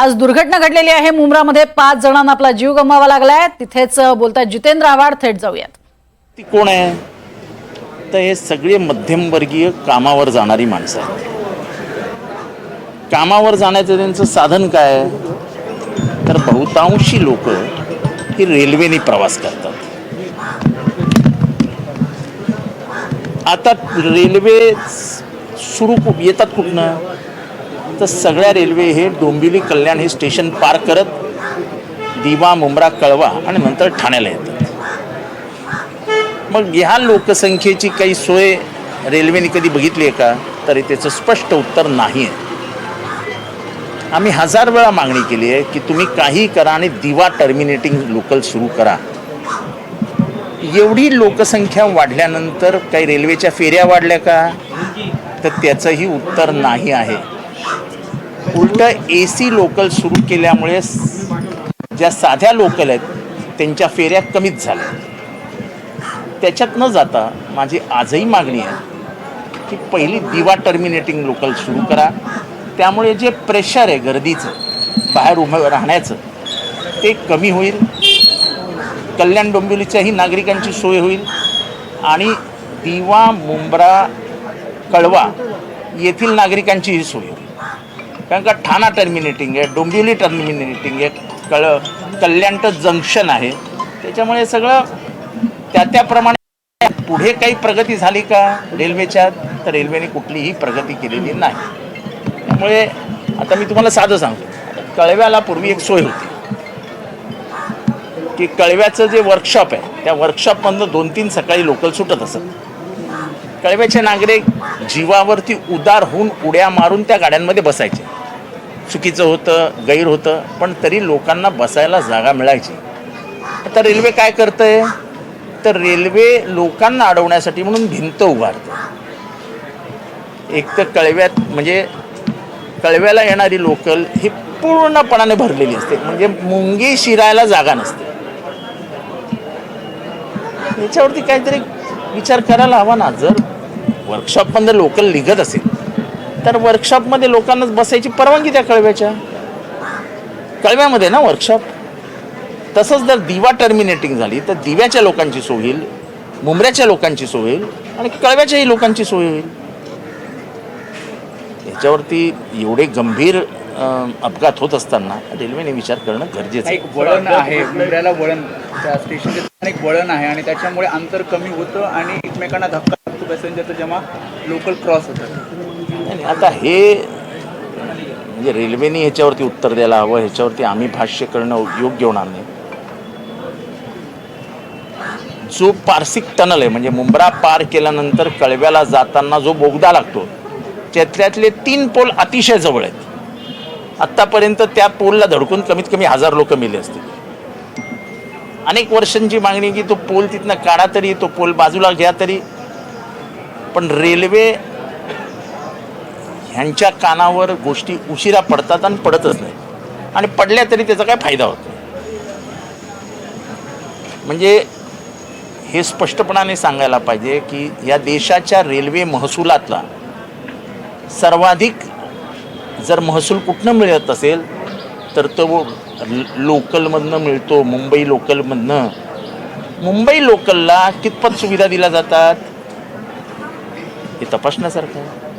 आज दुर्घटना घडलेली आहे. मुंब्रामध्ये पाच जणांना आपला जीव गमवावा लागलाय. तिथेच बोलतात जितेंद्र आव्हाड थेट जाऊयात. ती कोण आहे? तर हे सगळे मध्यमवर्गीय कामावर जाणारी माणसं आहेत. कामावर जाण्याचं त्यांचं साधन काय तर बहुतांशी लोक ही रेल्वेने प्रवास करतात. आता रेल्वे सुरू येतात कुठनं? तर सगळ्या रेल्वे हे डोंबिवली कल्याण हे स्टेशन पार करत दिवा मुंब्रा कळवा आणि नंतर ठाण्याला येतात. मग ह्या लोकसंख्येची काही सोय रेल्वेने कधी बघितली आहे का? तरी त्याचं स्पष्ट उत्तर नाही आहे. आम्ही हजार वेळा मागणी केली आहे की तुम्ही काही करा आणि दिवा टर्मिनेटिंग लोकल सुरू करा. एवढी लोकसंख्या वाढल्यानंतर काही रेल्वेच्या फेऱ्या वाढल्या का? तर त्याचंही उत्तर नाही आहे. उलट ए सी लोकल सुरू केल्यामुळे ज्या साध्या लोकल आहेत त्यांच्या फेऱ्या कमीच झाल्या. त्याच्यात न जाता माझी आजही मागणी आहे की पहिली दिवा टर्मिनेटिंग लोकल सुरू करा. त्यामुळे जे प्रेशर आहे गर्दीचं बाहेर उभं राहण्याचं ते कमी होईल. कल्याण डोंबिवलीच्याही नागरिकांची सोय होईल. आणि दिवा मुंब्रा कळवा येथील नागरिकांचीही सोय होईल. कारण का ठाणा टर्मिनेटिंग आहे डोंबिवली टर्मिनेटिंग आहे कळ कल्याणचं जंक्शन आहे. त्याच्यामुळे सगळं त्या त्याप्रमाणे पुढे काही प्रगती झाली का रेल्वेच्या तर रेल्वेने कुठलीही प्रगती केलेली नाही. त्यामुळे आता मी तुम्हाला साधं सांगतो. कळव्याला पूर्वी एक सोय होती. की कळव्याचं जे वर्कशॉप आहे त्या वर्कशॉपमधनं दोन तीन सकाळी लोकल सुटत असत. कळव्याचे नागरिक जीवावरती उदार होऊन उड्या मारून त्या गाड्यांमध्ये बसायचे. चुकीचं होतं गैर होतं पण तरी लोकांना बसायला जागा मिळायची. आता रेल्वे काय करतंय? तर रेल्वे लोकांना अडवण्यासाठी म्हणून भिंत उभारते. एक तर कळव्यात म्हणजे कळव्याला येणारी लोकल ही पूर्णपणाने भरलेली असते. म्हणजे मुंगी शिरायला जागा नसते. याच्यावरती काहीतरी विचार करायला हवा ना. जर वर्कशॉपमध्ये लोकल निघत असेल तर वर्कशॉपमध्ये लोकांनाच बसायची परवानगी त्या कळव्याच्या. कळव्यामध्ये ना वर्कशॉप तसंच जर दिवा टर्मिनेटिंग झाली तर दिव्याच्या लोकांची सोय होईल मुंबऱ्याच्या लोकांची सोय होईल आणि कळव्याच्याही लोकांची सोय होईल. याच्यावरती एवढे गंभीर अपघात होत असताना रेल्वेने विचार करणं गरजेचं आहे. एक वळण आहे मुंबऱ्याला वळण त्या स्टेशनचे एक वळण आहे आणि त्याच्यामुळे अंतर कमी होतं आणि एकमेकांना धक्का लागतो पॅसेंजरचं जेव्हा लोकल क्रॉस होतं. नाही, आता हे म्हणजे रेल्वेने ह्याच्यावरती उत्तर द्यायला हवं ह्याच्यावरती आम्ही भाष्य करणं योग्य होणार नाही. जो पारसिक टनल आहे म्हणजे मुंब्रा पार केल्यानंतर कळव्याला जाताना जो बोगदा लागतो त्यातल्यातले तीन पोल अतिशय जवळ आहेत. आत्तापर्यंत त्या पोलला धडकून कमीत कमी हजार लोक मेले असतील. अनेक वर्षांची मागणी की तो पोल तिथनं काढा तरी तो पोल बाजूला घ्या तरी. पण रेल्वे ह्यांच्या कानावर गोष्टी उशिरा पडतात आणि पडतच नाही. आणि पडल्या तरी त्याचा काय फायदा होत नाही. म्हणजे हे स्पष्टपणाने सांगायला पाहिजे की या देशाच्या रेल्वे महसुलातला सर्वाधिक जर महसूल कुठनं मिळत असेल तर तो लोकलमधनं मिळतो मुंबई लोकलमधनं. मुंबई लोकलला कितपत सुविधा दिल्या जातात? हे तपासण्यासारखं आहे.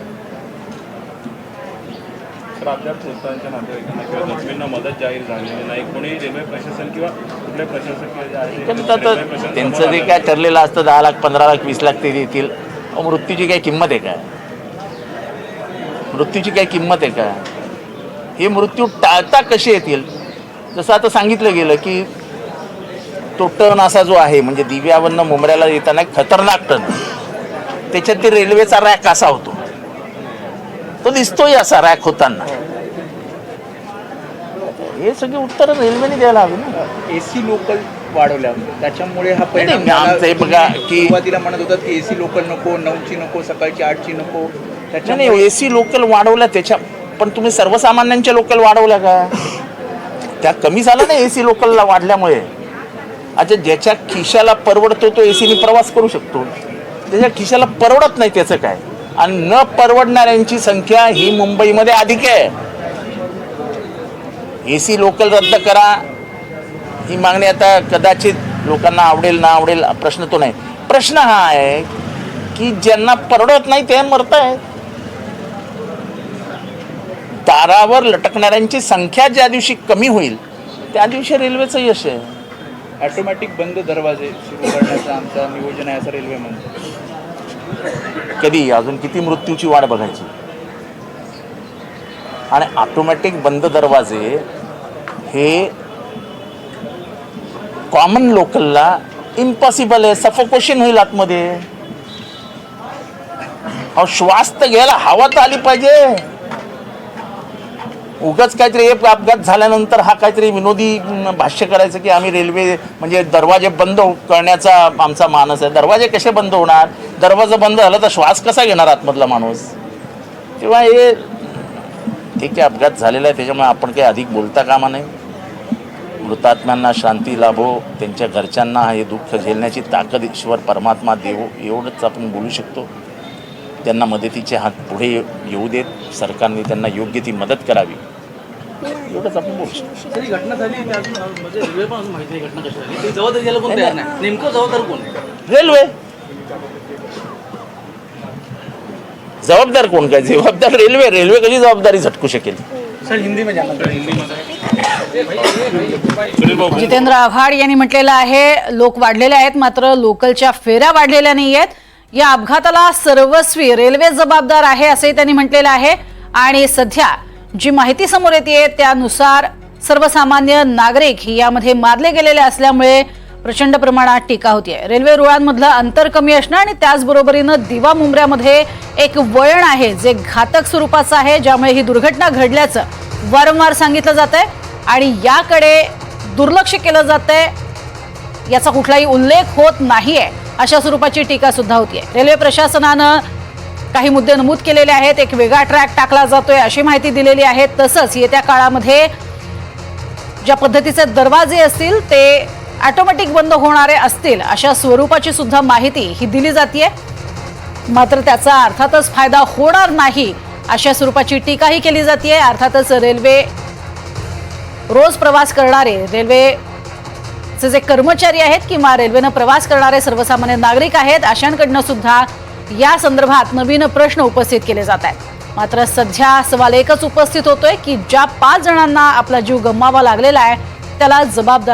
तर अद्याप मृतांच्या नातेवाईकांना किंवा जखमींना मदत जाहीर झालेली नाही. कोणी रेल्वे प्रशासन किंवा कुठले प्रशासन त्यांचं जे काय ठरलेलं असतं दहा लाख पंधरा लाख वीस लाख ते देतील. मृत्यूची काय किंमत आहे का? मृत्यूची काय किंमत आहे का? हे मृत्यू टाळता कसे येतील? जसं आता सांगितलं गेलं की तो टर्न असा जो आहे म्हणजे दिव्यावरनं मुंबऱ्याला येताना खतरनाक टर्न. त्याच्यात ते रेल्वेचा रॅक असा होतो. तो दिसतोय असा रॅक होताना. हे सगळे उत्तर रेल्वेने द्यायला हवी ना. ए सी लोकल वाढवल्या. त्याच्यामुळे हा परिणाम नाही, आमचं हे झाला. बघा तुम्ही की- सुरुवातीला म्हणत होतात की ए सी लोकल नको नऊची नको सकाळची आठची नको. त्याच्यामुळे नाही एसी लोकल वाढवल्या त्याच्या पण तुम्ही सर्वसामान्यांच्या लोकल वाढवल्या का? त्या कमी झाल्या ना एसी लोकलला वाढल्यामुळे. अच्छा ज्याच्या खिशाला परवडतो तो एसीने प्रवास करू शकतो. त्याच्या खिशाला परवडत नाही त्याचं काय? आणि न परवडणाऱ्यांची संख्या ही मुंबईमध्ये अधिक आहे. ए सी लोकल रद्द करा. ही मागणी आता कदाचित लोकांना आवडेल ना आवडेल प्रश्न तो नाही. प्रश्न हा आहे की ज्यांना परवडत नाही ते मरत आहेत दारावर लटकणाऱ्यांची संख्या ज्या दिवशी कमी होईल त्या दिवशी रेल्वेचं यश आहे. ॲटोमॅटिक बंद दरवाजे सुरू करण्याचं आमचं नियोजन आहे असं रेल्वे म्हणतो. कधी? अजून किती मृत्यूची वाट बघायची? आणि ऑटोमॅटिक बंद दरवाजे हे कॉमन लोकलला इम्पॉसिबल आहे. सफोकोशन होईल आतमध्ये. अहो श्वास तर घ्यायला हवा तर आली पाहिजे. उगाच काहीतरी एक अपघात झाल्यानंतर हा काहीतरी विनोदी भाष्य करायचं की आम्ही रेल्वे म्हणजे दरवाजे बंद हो- करण्याचा आमचा मानस आहे. दरवाजे कसे बंद होणार? दरवाजा बंद झाला तर श्वास कसा घेणार आतमधला माणूस? तेव्हा हे ठीक आहे अपघात झालेला आहे त्याच्यामुळे आपण काही अधिक बोलता कामा नाही मृतात्म्यांना शांती लाभो त्यांच्या घरच्यांना हे दुःख झेलण्याची ताकद ईश्वर परमात्मा देवो एवढंच आपण बोलू शकतो. त्यांना मदतीचे हात पुढे येऊ देत सरकारने त्यांना योग्य ती मदत करावी. एवढंच आपण बोलू शकतो. म्हणजे रेल्वे पण अजून माहिती नाही घटना कशी झाली. ती जबाबदारी कोण तयार नाही. नेमकं जबाबदार कोण आहे? रेल्वे. जबाबदार कोण काय? जबाबदार रेल्वे. रेल्वे कशी जबाबदारी झटकू शकेल? जितेंद्र आव्हाड यांनी म्हटलेलं आहे लोक वाढलेले आहेत मात्र लोकलच्या फेऱ्या वाढलेल्या नाही आहेत. या अपघाताला सर्वस्वी रेल्वे जबाबदार आहे असंही त्यांनी म्हटलेलं आहे. आणि सध्या जी माहिती समोर येते त्यानुसार सर्वसामान्य नागरिक यामध्ये मारले गेलेले असल्यामुळे प्रचंड प्रमाणात टीका होती आहे रेल्वे रुळांमधलं अंतर कमी असणं आणि त्याचबरोबरीनं दिवा मुंबऱ्यामध्ये एक वळण आहे जे घातक स्वरूपाचं आहे ज्यामुळे ही दुर्घटना घडल्याचं वारंवार सांगितलं जात आहे आणि याकडे दुर्लक्ष केलं जात आहे याचा कुठलाही उल्लेख होत नाही आहे अशा स्वरूपाची टीका सुद्धा होतीये. रेल्वे प्रशासनानं काही मुद्दे नमूद केलेले आहेत. एक वेगळा ट्रॅक टाकला जातोय अशी माहिती दिलेली आहे. तसंच येत्या काळामध्ये ज्या पद्धतीचे दरवाजे असतील ते ऑटोमॅटिक बंद होणारे असतील अशा स्वरूपाची सुद्धा माहिती ही दिली जाते मात्र त्याचा अर्थातच फायदा होणार नाही अशा स्वरूपाची टीकाही केली जाते अर्थातच रेल्वे रोज प्रवास करणारे रेल्वे रेल्वेचे जे कर्मचारी आहेत किंवा रेल्वेनं प्रवास करणारे सर्वसामान्य नागरिक आहेत अशांकडनं सुद्धा या संदर्भात नवीन प्रश्न उपस्थित केले जात आहेत. मात्र सध्या सवाल एकच उपस्थित होतोय की ज्या पाच जणांना आपला जीव गमवावा लागलेला आहे त्याला जबाबदार